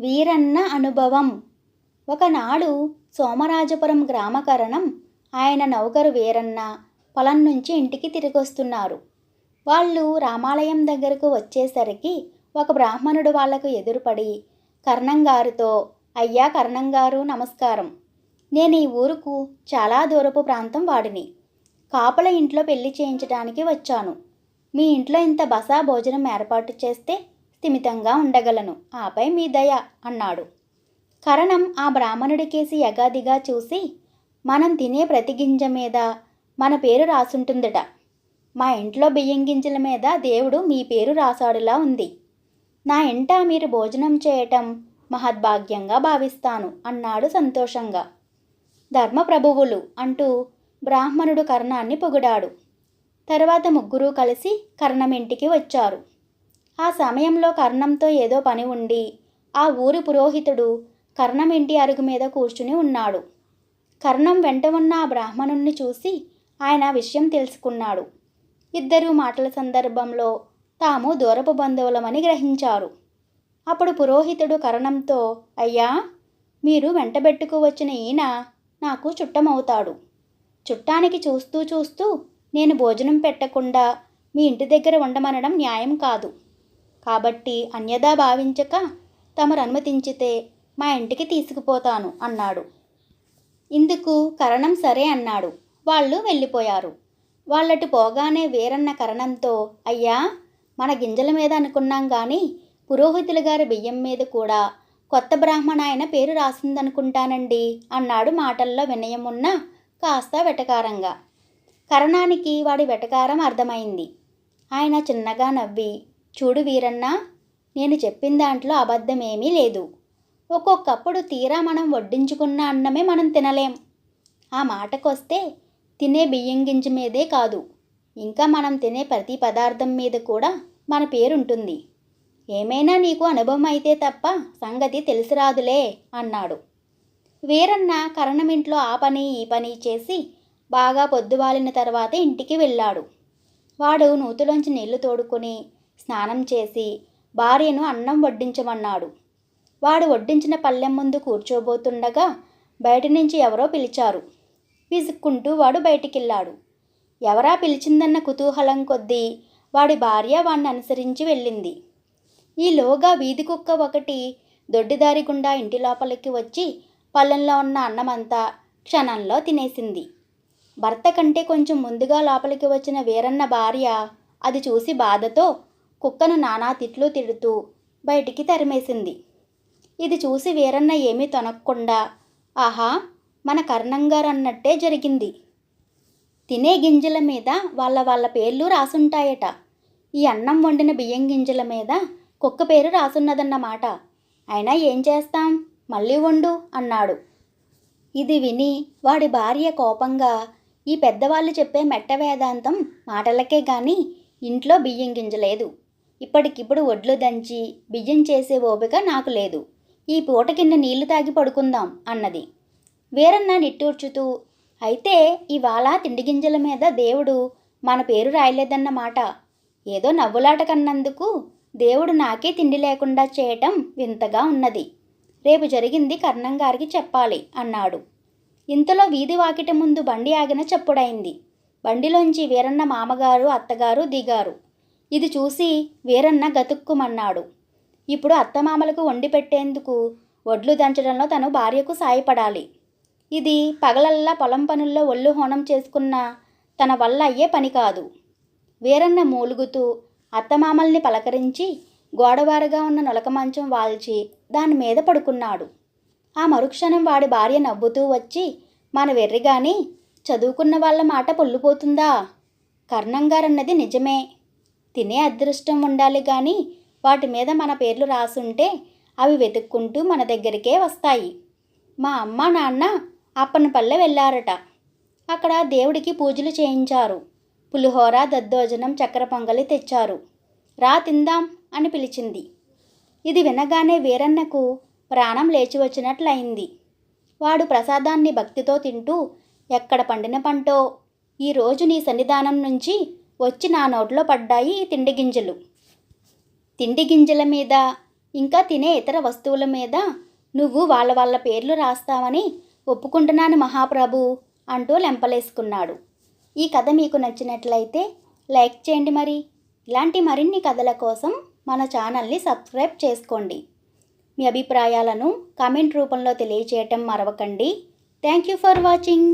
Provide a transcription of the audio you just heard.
వీరన్న అనుభవం. ఒకనాడు సోమరాజపురం గ్రామకరణం ఆయన నౌకరు వీరన్న పొలం నుంచి ఇంటికి తిరిగొస్తున్నారు. వాళ్ళు రామాలయం దగ్గరకు వచ్చేసరికి ఒక బ్రాహ్మణుడు వాళ్ళకు ఎదురుపడి కర్ణంగారుతో అయ్యా కర్ణంగారు నమస్కారం. నేను ఈ ఊరుకు చాలా దూరపు ప్రాంతం వాడిని. కాపుల ఇంట్లో పెళ్ళి చేయించడానికి వచ్చాను. మీ ఇంట్లో ఇంత బసా భోజనం ఏర్పాటు చేస్తే స్థిమితంగా ఉండగలను. ఆపై మీ దయ అన్నాడు. కరణం ఆ బ్రాహ్మణుడికేసి యగాదిగా చూసి మనం తినే ప్రతి గింజ మీద మన పేరు రాసుంటుందట. మా ఇంట్లో బియ్యం గింజల మీద దేవుడు మీ పేరు రాసాడులా ఉంది. నా ఇంట మీరు భోజనం చేయటం మహద్భాగ్యంగా భావిస్తాను అన్నాడు సంతోషంగా. ధర్మప్రభువులు అంటూ బ్రాహ్మణుడు కర్ణాన్ని పొగిడాడు. తర్వాత ముగ్గురు కలిసి కర్ణం ఇంటికి వచ్చారు. ఆ సమయంలో కర్ణంతో ఏదో పని ఉండి ఆ ఊరి పురోహితుడు కర్ణం ఇంటి అరుగు మీద కూర్చుని ఉన్నాడు. కర్ణం వెంట ఉన్న ఆ బ్రాహ్మణుణ్ణి చూసి ఆయన విషయం తెలుసుకున్నాడు. ఇద్దరు మాటల సందర్భంలో తాము దూరపు బంధువులమని గ్రహించారు. అప్పుడు పురోహితుడు కరణంతో అయ్యా మీరు వెంటబెట్టుకు వచ్చిన ఈయన నాకు చుట్టమవుతాడు. చుట్టానికి చూస్తూ చూస్తూ నేను భోజనం పెట్టకుండా మీ ఇంటి దగ్గర ఉండమనడం న్యాయం కాదు. కాబట్టి అన్యదా భావించక తమరు అనుమతించితే మా ఇంటికి తీసుకుపోతాను అన్నాడు. ఇందుకు కరణం సరే అన్నాడు. వాళ్ళు వెళ్ళిపోయారు. వాళ్ళటి పోగానే వీరన్న కరణంతో అయ్యా మన గింజల మీద అనుకున్నాం కానీ పురోహితుల గారి బియ్యం మీద కూడా కొత్త బ్రాహ్మణ ఆయన పేరు రాసిందనుకుంటానండి అన్నాడు మాటల్లో వినయం ఉన్న కాస్త వెటకారంగా. కరణానికి వాడి వెటకారం అర్థమైంది. ఆయన చిన్నగా నవ్వి చూడు వీరన్న నేను చెప్పిన దాంట్లో అబద్ధమేమీ లేదు. ఒక్కొక్కప్పుడు తీరా మనం వడ్డించుకున్న అన్నమే మనం తినలేం. ఆ మాటకొస్తే తినే బియ్యం గింజ మీదే కాదు ఇంకా మనం తినే ప్రతి పదార్థం మీద కూడా మన పేరుంటుంది. ఏమైనా నీకు అనుభవం అయితే తప్ప సంగతి తెలిసిరాదులే అన్నాడు. వీరన్న కరణమింట్లో ఆ పని ఈ పని చేసి బాగా పొద్దువాలిన తర్వాత ఇంటికి వెళ్ళాడు. వాడు నూతులోంచి నీళ్ళు తోడుకొని స్నానం చేసి భార్యను అన్నం వడ్డించమన్నాడు. వాడు వడ్డించిన పళ్ళెం ముందు కూర్చోబోతుండగా బయట నుంచి ఎవరో పిలిచారు. విసుక్కుంటూ వాడు బయటికెళ్ళాడు. ఎవరా పిలిచిందన్న కుతూహలం కొద్దీ వాడి భార్య వాణ్ణి అనుసరించి వెళ్ళింది. ఈలోగా వీధి కుక్క ఒకటి దొడ్డిదారి గుండా ఇంటి లోపలికి వచ్చి పల్లెంలో ఉన్న అన్నమంతా క్షణంలో తినేసింది. భర్త కంటే కొంచెం ముందుగా లోపలికి వచ్చిన వీరన్న భార్య అది చూసి బాధతో కుక్కను నానా తిట్లు తిడుతూ బయటికి తరిమేసింది. ఇది చూసి వీరన్న ఏమీ తొనక్కుండా ఆహా మన కర్ణంగారు అన్నట్టే జరిగింది. తినే గింజల మీద వాళ్ళ వాళ్ళ పేర్లు రాసుంటాయట. ఈ అన్నం వండిన బియ్యం గింజల మీద కుక్క పేరు రాసున్నదన్నమాట. అయినా ఏం చేస్తాం? మళ్ళీ వండు అన్నాడు. ఇది విని వాడి భార్య కోపంగా ఈ పెద్దవాళ్ళు చెప్పే మెట్ట వేదాంతం మాటలకే గాని ఇంట్లో బియ్యం గింజలేదు ఇప్పటికిప్పుడు ఒడ్లు దంచి బియ్యం చేసే ఓపిక నాకు లేదు. ఈ పూట కింద నీళ్ళు తాగి పడుకుందాం అన్నది. వీరన్న నిట్టూర్చుతూ అయితే ఇవాళ తిండి గింజల మీద దేవుడు మన పేరు రాయలేదన్నమాట ఏదో నవ్వులాట కన్నందుకు దేవుడు నాకే తిండి లేకుండా చేయటం వింతగా ఉన్నది. రేపు జరిగింది కర్ణం గారికి చెప్పాలి అన్నాడు. ఇంతలో వీధి వాకిట ముందు బండి ఆగిన చప్పుడైంది. బండిలోంచి వీరన్న మామగారు అత్తగారు దిగారు. ఇది చూసి వీరన్న గతుక్కుమన్నాడు. ఇప్పుడు అత్తమామలకు వండి పెట్టేందుకు వడ్లు దంచడంలో తను భార్యకు సాయపడాలి. ఇది పగలల్లా పొలం పనుల్లో ఒళ్ళు హోనం చేసుకున్న తన వల్ల అయ్యే పని కాదు. వీరన్న మూలుగుతూ అత్తమామల్ని పలకరించి గోడవారుగా ఉన్న నొలక మంచం వాల్చి దాని మీద పడుకున్నాడు. ఆ మరుక్షణం వాడి భార్య నవ్వుతూ వచ్చి మన వెర్రిగాని చదువుకున్న వాళ్ళ మాట పొల్లుపోతుందా? కర్ణంగారన్నది నిజమే. తినే అదృష్టం ఉండాలి కానీ వాటి మీద మన పేర్లు రాసుంటే అవి వెతుక్కుంటూ మన దగ్గరికే వస్తాయి. మా అమ్మ నాన్న అప్పనపల్లె వెళ్ళారట. అక్కడ దేవుడికి పూజలు చేయించారు. పులిహోర దద్దోజనం చక్కెర పొంగలి తెచ్చారు. రా తిందాం అని పిలిచింది. ఇది వినగానే వీరన్నకు ప్రాణం లేచి వచ్చినట్లయింది. వాడు ప్రసాదాన్ని భక్తితో తింటూ ఎక్కడ పండిన పంటో ఈరోజు నీ సన్నిధానం నుంచి వచ్చి నా నోట్లో పడ్డాయి ఈ తిండి గింజలు. తిండి గింజల మీద ఇంకా తినే ఇతర వస్తువుల మీద నువ్వు వాళ్ళ వాళ్ళ పేర్లు రాస్తావని ఒప్పుకుంటున్నాను మహాప్రభు అంటూ లెంపలేసుకున్నాడు. ఈ కథ మీకు నచ్చినట్లయితే లైక్ చేయండి మరి. ఇలాంటి మరిన్ని కథల కోసం మన ఛానల్ని సబ్స్క్రైబ్ చేసుకోండి. మీ అభిప్రాయాలను కామెంట్ రూపంలో తెలియచేయటం మరవకండి. Thank you for watching.